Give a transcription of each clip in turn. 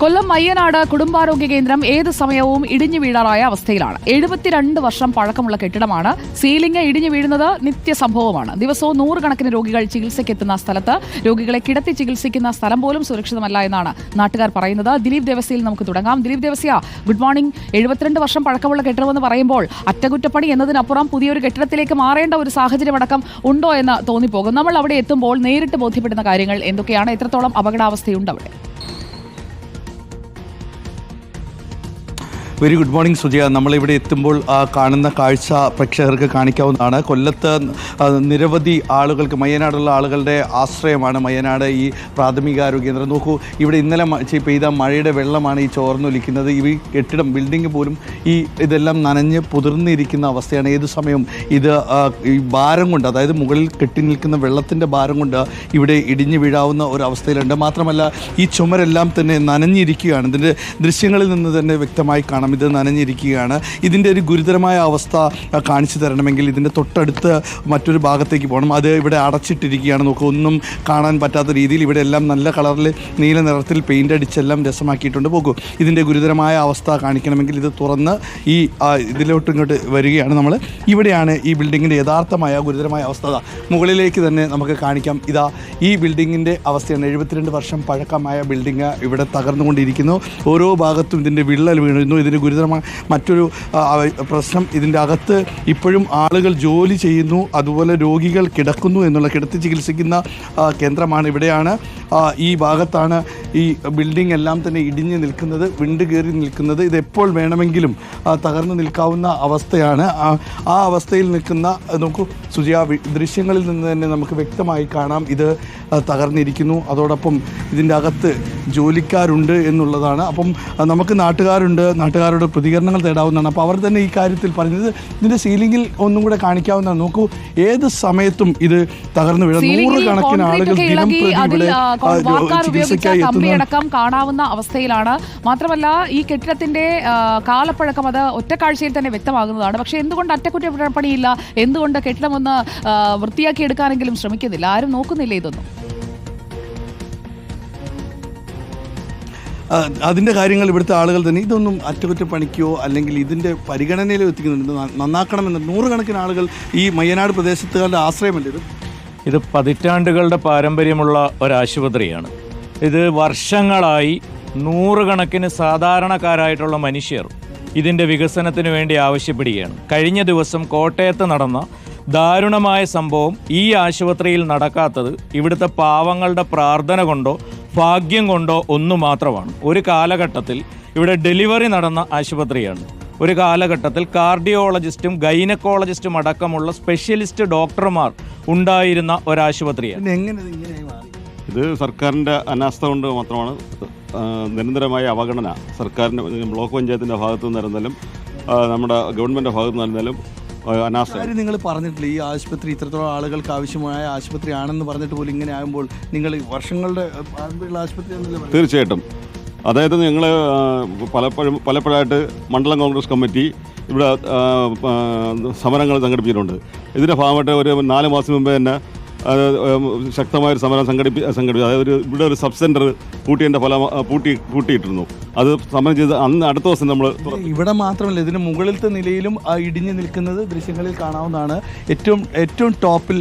കൊല്ലം മയ്യനാട് കുടുംബാരോഗ്യ കേന്ദ്രം ഏത് സമയവും ഇടിഞ്ഞു വീഴാറായ അവസ്ഥയിലാണ്. എഴുപത്തിരണ്ട് വർഷം പഴക്കമുള്ള കെട്ടിടമാണ്. സീലിംഗ് ഇടിഞ്ഞു വീഴുന്നത് നിത്യസംഭവമാണ് ദിവസവും നൂറുകണക്കിന് രോഗികൾ ചികിത്സയ്ക്കെത്തുന്ന സ്ഥലത്ത് രോഗികളെ കിടത്തി ചികിത്സിക്കുന്ന സ്ഥലം പോലും സുരക്ഷിതമല്ല എന്നാണ് നാട്ടുകാർ പറയുന്നത്. ദിലീപ് ദേവസ്യയിൽ നമുക്ക് തുടങ്ങാം. ദിലീപ് ദേവസ്യ ഗുഡ് മോർണിംഗ് എഴുപത്തിരണ്ട് വർഷം പഴക്കമുള്ള കെട്ടിടമെന്ന് പറയുമ്പോൾ അറ്റകുറ്റപ്പണി എന്നതിനപ്പുറം പുതിയൊരു കെട്ടിടത്തിലേക്ക് മാറേണ്ട ഒരു സാഹചര്യം അടക്കം ഉണ്ടോ എന്ന് തോന്നിപ്പോകും. നമ്മൾ അവിടെ എത്തുമ്പോൾ നേരിട്ട് ബോധ്യപ്പെടുന്ന കാര്യങ്ങൾ എന്തൊക്കെയാണ്? എത്രത്തോളം അപകടാവസ്ഥയുണ്ട് അവിടെ? Very good morning Sujaya. നമ്മളിവിടെ എത്തുമ്പോൾ കാണുന്ന കാഴ്ച പ്രേക്ഷകർക്ക് കാണിക്കാവുന്നതാണ്. കൊല്ലത്ത് നിരവധി ആളുകൾക്ക് മയ്യനാടുള്ള ആളുകളുടെ ആശ്രയമാണ് മയ്യനാട്. ഈ പ്രാഥമികാരോഗ്യ കേന്ദ്രം. നോക്കൂ ഇവിടെ ഇന്നലെ പെയ്ത മഴയുടെ വെള്ളമാണ് ഈ ചോർന്നൊലിക്കുന്നത് ഈ കെട്ടിടം ബിൽഡിംഗ് പോലും ഈ ഇതെല്ലാം നനഞ്ഞ് പുതിർന്നിരിക്കുന്ന അവസ്ഥയാണ്. ഏത് സമയവും ഇത് ഈ ഭാരം കൊണ്ട് അതായത് മുകളിൽ കെട്ടി നിൽക്കുന്ന വെള്ളത്തിന്റെ ഭാരം കൊണ്ട് ഇവിടെ ഇടിഞ്ഞു വീഴാവുന്ന ഒരു മാത്രമല്ല ഈ ചുമരെല്ലാം തന്നെ നനഞ്ഞിരിക്കുകയാണ്. ഇതിന്റെ ദൃശ്യങ്ങളിൽ നിന്ന് തന്നെ വ്യക്തമായി കാണാം. ഇത് നനഞ്ഞിരിക്കുകയാണ്. ഇതിന്റെ ഒരു ഗുരുതരമായ അവസ്ഥ കാണിച്ചു തരണമെങ്കിൽ ഇതിന്റെ തൊട്ടടുത്ത് മറ്റൊരു ഭാഗത്തേക്ക് പോകണം. അത് ഇവിടെ അടച്ചിട്ടിരിക്കുകയാണ്. നോക്കുക ഒന്നും കാണാൻ പറ്റാത്ത രീതിയിൽ ഇവിടെ എല്ലാം നല്ല കളറിൽ നീല നിറത്തിൽ പെയിന്റ് അടിച്ചെല്ലാം രസമാക്കിയിട്ടുണ്ട്. പോകൂ. ഇതിന്റെ ഗുരുതരമായ അവസ്ഥ കാണിക്കണമെങ്കിൽ ഇത് തുറന്ന് ഈ ഇതിലോട്ട് ഇങ്ങോട്ട് വരികയാണ് നമ്മൾ ഇവിടെയാണ് ഈ ബിൽഡിങ്ങിന്റെ യഥാർത്ഥമായ ഗുരുതരമായ അവസ്ഥ. മുകളിലേക്ക് തന്നെ നമുക്ക് കാണിക്കാം. ഇതാ ഈ ബിൽഡിങ്ങിന്റെ അവസ്ഥയാണ്. എഴുപത്തിരണ്ട് വർഷം പഴക്കമായ ബിൽഡിങ് ഇവിടെ തകർന്നുകൊണ്ടിരിക്കുന്നു. ഓരോ ഭാഗത്തും ഇതിന്റെ വിള്ളൽ വീഴുന്നു ഇതിന് ഗുരുതരമായ മറ്റൊരു പ്രശ്നം ഇതിന്റെ അകത്ത് ഇപ്പോഴും ആളുകൾ ജോലി ചെയ്യുന്നു അതുപോലെ രോഗികൾ കിടക്കുന്നു എന്നുള്ള കിടത്തി ചികിത്സിക്കുന്ന കേന്ദ്രമാണ് ഇവിടെയാണ്. ഈ ഭാഗത്താണ് ഈ ബിൽഡിംഗ് എല്ലാം തന്നെ ഇടിഞ്ഞ് നിൽക്കുന്നത് വിണ്ട് കയറി നിൽക്കുന്നത്. ഇത് എപ്പോൾ വേണമെങ്കിലും തകർന്നു നിൽക്കാവുന്ന അവസ്ഥയാണ്. ആ- അവസ്ഥയിൽ നിൽക്കുന്ന നോക്കൂ സുജിയ ദൃശ്യങ്ങളിൽ നിന്ന് തന്നെ നമുക്ക് വ്യക്തമായി കാണാം. ഇത് തകർന്നിരിക്കുന്നു. അതോടൊപ്പം ഇതിന്റെ അകത്ത് ജോലിക്കാരുണ്ട് എന്നുള്ളതാണ്. അപ്പം നമുക്ക് നാട്ടുകാരുണ്ട് നാട്ടുകാരുടെ പ്രതികരണങ്ങൾ തേടാവുന്നതാണ്. അപ്പോൾ അവർ തന്നെ ഈ കാര്യത്തിൽ പറഞ്ഞത് ഇതിന്റെ സീലിംഗിൽ ഒന്നും കൂടെ കാണിക്കാവുന്നതാണ്. നോക്കൂ ഏത് സമയത്തും ഇത് തകർന്നു വീഴും. നൂറുകണക്കിന് ആളുകൾ ദിനം പ്രതി ചികിത്സയ്ക്കായി കാണാവുന്ന അവസ്ഥയിലാണ്. മാത്രമല്ല ഈ കെട്ടിടത്തിന്റെ കാലപ്പഴക്കം അത് ഒറ്റക്കാഴ്ചയിൽ തന്നെ വ്യക്തമാകുന്നതാണ്. പക്ഷെ എന്തുകൊണ്ട് അറ്റകുറ്റപ്പണിയില്ല? എന്തുകൊണ്ട് കെട്ടിടം ഒന്ന് വൃത്തിയാക്കി എടുക്കാനെങ്കിലും ശ്രമിക്കുന്നില്ല? ആരും നോക്കുന്നില്ല ഇതൊന്നും? അതിന്റെ കാര്യങ്ങൾ ഇവിടുത്തെ ആളുകൾ തന്നെ ഇതൊന്നും അറ്റകുറ്റപ്പണിക്കോ അല്ലെങ്കിൽ ഇതിന്റെ പരിഗണനയിലോ എത്തിക്കുന്നുണ്ട്. നന്നാക്കണമെന്ന് നൂറുകണക്കിന് ആളുകൾ ഈ മയ്യനാട് പ്രദേശത്തുകാരുടെ ആശ്രയമല്ലേ ഇത്? ഇത് പതിറ്റാണ്ടുകളുടെ പാരമ്പര്യമുള്ള ഒരാശുപത്രിയാണ്. ഇത് വർഷങ്ങളായി നൂറുകണക്കിന് സാധാരണക്കാരായിട്ടുള്ള മനുഷ്യർ ഇതിന്റെ വികസനത്തിന് വേണ്ടി ആവശ്യപ്പെടുകയാണ്. കഴിഞ്ഞ ദിവസം കോട്ടയത്ത് നടന്ന ദാരുണമായ സംഭവം ഈ ആശുപത്രിയിൽ നടക്കാത്തത് ഇവിടുത്തെ പാവങ്ങളുടെ പ്രാർത്ഥന കൊണ്ടോ ഭാഗ്യം കൊണ്ടോ ഒന്നു മാത്രമാണ്. ഒരു കാലഘട്ടത്തിൽ ഇവിടെ ഡെലിവറി നടന്ന ആശുപത്രിയാണ്. ഒരു കാലഘട്ടത്തിൽ കാർഡിയോളജിസ്റ്റും ഗൈനക്കോളജിസ്റ്റും അടക്കമുള്ള സ്പെഷ്യലിസ്റ്റ് ഡോക്ടർമാർ ഉണ്ടായിരുന്ന ഒരാശുപത്രിയാണ്. ഇത് ഇങ്ങനെയായി മാറി? ഇത് സർക്കാരിന്റെ അനാസ്ഥ കൊണ്ട് മാത്രമാണ്. നിരന്തരമായ അവഗണന സർക്കാരിന്റെ ബ്ലോക്ക് പഞ്ചായത്തിന്റെ ഭാഗത്തു നിന്നിരുന്നാലും നമ്മുടെ ഗവൺമെന്റ് ഭാഗത്തു നിന്നിരുന്നാലും അനാസ്ഥ. നിങ്ങൾ പറഞ്ഞിട്ടില്ല. ഈ ആശുപത്രി ഇത്രത്തോളം ആളുകൾക്ക് ആവശ്യമായ ആശുപത്രി ആണെന്ന് പറഞ്ഞിട്ട് പോലും ഇങ്ങനെ ആകുമ്പോൾ നിങ്ങൾ വർഷങ്ങളുടെ ആശുപത്രി തീർച്ചയായിട്ടും. അതായത് ഞങ്ങൾ പലപ്പോഴും പലപ്പോഴായിട്ട് മണ്ഡലം കോൺഗ്രസ് കമ്മിറ്റി ഇവിടെ സമരങ്ങൾ സംഘടിപ്പിച്ചിട്ടുണ്ട്. ഇതിന്റെ ഭാഗമായിട്ട് ഒരു നാല് മാസം മുമ്പേ തന്നെ ശക്തമായൊരു സമരം സംഘടിപ്പി സംഘടിപ്പിച്ചു അതായത് ഒരു ഇവിടെ ഒരു സബ് സെന്റർ പൂട്ടിയതിന്റെ ഫലം പൂട്ടി പൂട്ടിയിട്ടിരുന്നു. അത് സമരം ചെയ്ത് അന്ന് അടുത്ത ദിവസം നമ്മൾ ഇവിടെ മാത്രമല്ല ഇതിന് മുകളിലത്തെ നിലയിലും ആ ഇടിഞ്ഞു നിൽക്കുന്നത് ദൃശ്യങ്ങളിൽ കാണാവുന്നതാണ്. ഏറ്റവും ഏറ്റവും ടോപ്പിൽ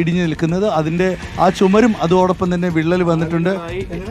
ഇടിഞ്ഞു നിൽക്കുന്നത് അതിന്റെ ആ ചുമരും അതോടൊപ്പം തന്നെ വിള്ളൽ വന്നിട്ടുണ്ട്.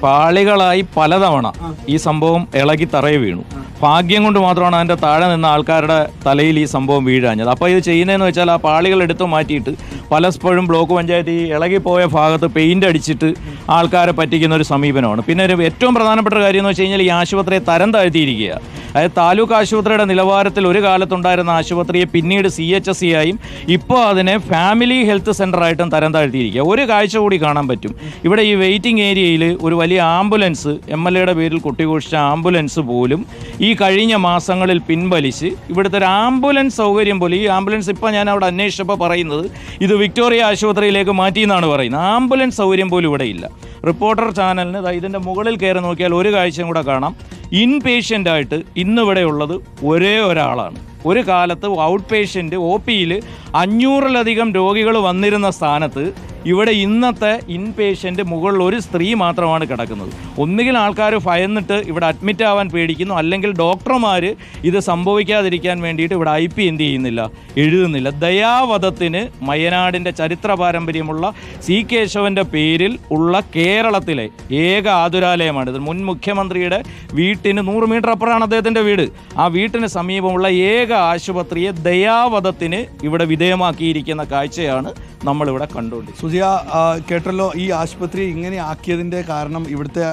പാളികളായി പലതവണ ഈ സംഭവം ഇളകി തറയെ വീണു. ഭാഗ്യം കൊണ്ട് മാത്രമാണ് അതിന്റെ താഴെ നിന്ന ആൾക്കാരുടെ തലയിൽ ഈ സംഭവം വീഴാഞ്ഞത്. അപ്പോൾ ഇത് ചെയ്യുന്നതെന്ന് വെച്ചാൽ ആ പാളികൾ എടുത്തു മാറ്റിയിട്ട് പലപ്പോഴും ബ്ലോക്ക് പഞ്ചായത്ത് ഈ ഇളകിപ്പോയ ഭാഗത്ത് പെയിന്റ് അടിച്ചിട്ട് ആൾക്കാരെ പറ്റിക്കുന്ന ഒരു സമീപനമാണ്. പിന്നെ ഒരു ഏറ്റവും പ്രധാനപ്പെട്ട കാര്യം എന്ന് വെച്ച് കഴിഞ്ഞാൽ ഈ ആശുപത്രിയെ തരം താഴ്ത്തിയിരിക്കുക അതായത് താലൂക്ക് ആശുപത്രിയുടെ നിലവാരത്തിൽ ഒരു കാലത്തുണ്ടായിരുന്ന ആശുപത്രിയെ പിന്നീട് സി എച്ച് എസ് സി ആയും ഇപ്പോൾ അതിനെ ഫാമിലി ഹെൽത്ത് സെന്ററായിട്ടും തരം താഴ്ത്തിയിരിക്കുക. ഒരു കാഴ്ച കൂടി കാണാൻ പറ്റും. ഇവിടെ ഈ വെയിറ്റിംഗ് ഏരിയയിൽ ഒരു വലിയ ആംബുലൻസ് എം എൽ എയുടെ പേരിൽ കൊട്ടിഘോഷിച്ച ആംബുലൻസ് പോലും ഈ കഴിഞ്ഞ മാസങ്ങളിൽ പിൻവലിച്ച് ഇവിടുത്തെ ഒരു ആംബുലൻസ് സൗകര്യം പോലും ഈ ആംബുലൻസ് ഇപ്പോൾ ഞാൻ അവിടെ അന്വേഷിച്ചപ്പോൾ പറയുന്നത് ഇത് വിക്ടോറിയ ആശുപത്രിയിലേക്ക് മാറ്റി എന്നാണ് പറയുന്നത്. ആംബുലൻസ് സൗകര്യം പോലും ഇവിടെ ഇല്ല. റിപ്പോർട്ടർ ചാനലിന് ഇതിന്റെ മുകളിൽ കയറി നോക്കിയാൽ ഒരു കാഴ്ചയും കൂടെ കാണാം. ഇൻ ആയിട്ട് ഇന്നിവിടെ ഉള്ളത് ഒരേ ഒരാളാണ്. ഒരു കാലത്ത് ഔട്ട് പേഷ്യന്റ് ഒ പിയിൽ അഞ്ഞൂറിലധികം രോഗികൾ വന്നിരുന്ന സ്ഥാനത്ത് ഇവിടെ ഇന്നത്തെ ഇൻ പേഷ്യന്റ് മുകളിൽ ഒരു സ്ത്രീ മാത്രമാണ് കിടക്കുന്നത്. ഒന്നുകിൽ ആൾക്കാർ ഭയന്നിട്ട് ഇവിടെ അഡ്മിറ്റ് ആവാൻ പേടിക്കുന്നു അല്ലെങ്കിൽ ഡോക്ടർമാർ ഇത് സംഭവിക്കാതിരിക്കാൻ വേണ്ടിയിട്ട് ഇവിടെ ഐ പി എന്ത് ചെയ്യുന്നില്ല എഴുതുന്നില്ല. ദയാവധത്തിന് മയനാടിന്റെ ചരിത്ര പാരമ്പര്യമുള്ള സി കേശവന്റെ പേരിൽ ഉള്ള കേരളത്തിലെ ഏക ആതുരാലയമാണിത്. മുൻ മുഖ്യമന്ത്രിയുടെ വീട്ടിന് നൂറ് മീറ്റർ അപ്പുറമാണ് അദ്ദേഹത്തിന്റെ വീട്. ആ വീട്ടിന് സമീപമുള്ള ഏക ആശുപത്രിയെ ദയാവധത്തിന് ഇവിടെ വിധേയമാക്കിയിരിക്കുന്ന കാഴ്ചയാണ് നമ്മളിവിടെ കണ്ടുകൊണ്ടിരിക്കുന്നത്. ആ, കേട്ടല്ലോ ഈ ആശുപത്രി ഇങ്ങനെ ആക്കിയതിന്റെ കാരണം ഇവിടുത്തെ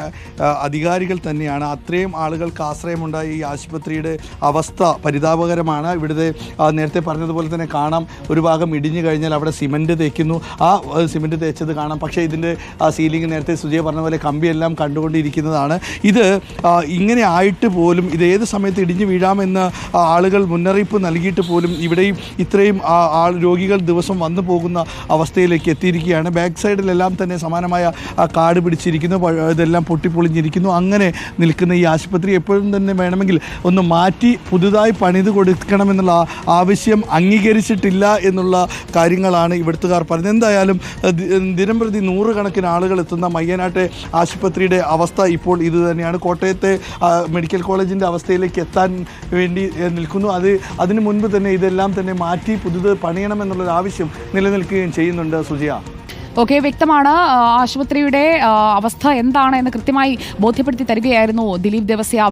അധികാരികൾ തന്നെയാണ്. അത്രയും ആളുകൾക്ക് ആശ്രയമുണ്ടായ ഈ ആശുപത്രിയുടെ അവസ്ഥ പരിതാപകരമാണ്. ഇവിടുത്തെ നേരത്തെ പറഞ്ഞതുപോലെ തന്നെ കാണാം. ഒരു ഭാഗം ഇടിഞ്ഞു കഴിഞ്ഞാൽ അവിടെ സിമന്റ് തേക്കുന്നു. ആ സിമന്റ് തേച്ചത് കാണാം. പക്ഷേ ഇതിന്റെ സീലിംഗ് നേരത്തെ സുജയ പറഞ്ഞ പോലെ കമ്പിയെല്ലാം കണ്ടുകൊണ്ടിരിക്കുന്നതാണ്. ഇത് ഇങ്ങനെ ആയിട്ട് പോലും ഇത് ഏത് സമയത്ത് ഇടിഞ്ഞു വീഴാമെന്ന് ആളുകൾ മുന്നറിയിപ്പ് നൽകിയിട്ട് പോലും ഇവിടെയും ഇത്രയും ആൾ രോഗികൾ ദിവസം വന്നു പോകുന്ന അവസ്ഥയിലേക്ക് എത്തിയിരിക്കുകയാണ് ബാക്ക് സൈഡിലെല്ലാം തന്നെ സമാനമായ കാട് പിടിച്ചിരിക്കുന്നു ഇതെല്ലാം പൊട്ടിപ്പൊളിഞ്ഞിരിക്കുന്നു. അങ്ങനെ നിൽക്കുന്ന ഈ ആശുപത്രി എപ്പോഴും തന്നെ വേണമെങ്കിൽ ഒന്ന് മാറ്റി പുതുതായി പണിത് കൊടുക്കണമെന്നുള്ള ആവശ്യം അംഗീകരിച്ചിട്ടില്ല എന്നുള്ള കാര്യങ്ങളാണ് ഇവിടുത്തുകാർ പറഞ്ഞത് എന്തായാലും ദിനം പ്രതി നൂറുകണക്കിന് ആളുകൾ എത്തുന്ന മയ്യനാട്ടെ ആശുപത്രിയുടെ അവസ്ഥ ഇപ്പോൾ ഇത് തന്നെയാണ്. കോട്ടയത്തെ മെഡിക്കൽ കോളേജിന്റെ അവസ്ഥയിലേക്ക് എത്താൻ വേണ്ടി നിൽക്കുന്നു. അത് അതിനു മുൻപ് തന്നെ ഇതെല്ലാം തന്നെ മാറ്റി പുതുത് പണിയണമെന്നുള്ളൊരു ആവശ്യം നിലനിൽക്കുകയും ചെയ്യുന്നുണ്ട് സുജിയ. ഓക്കെ വ്യക്തമാണ് ആശുപത്രിയുടെ അവസ്ഥ എന്താണ് എന്ന് കൃത്യമായി ബോധ്യപ്പെടുത്തി തരികയായിരുന്നു ദിലീപ് ദേവസ്യ.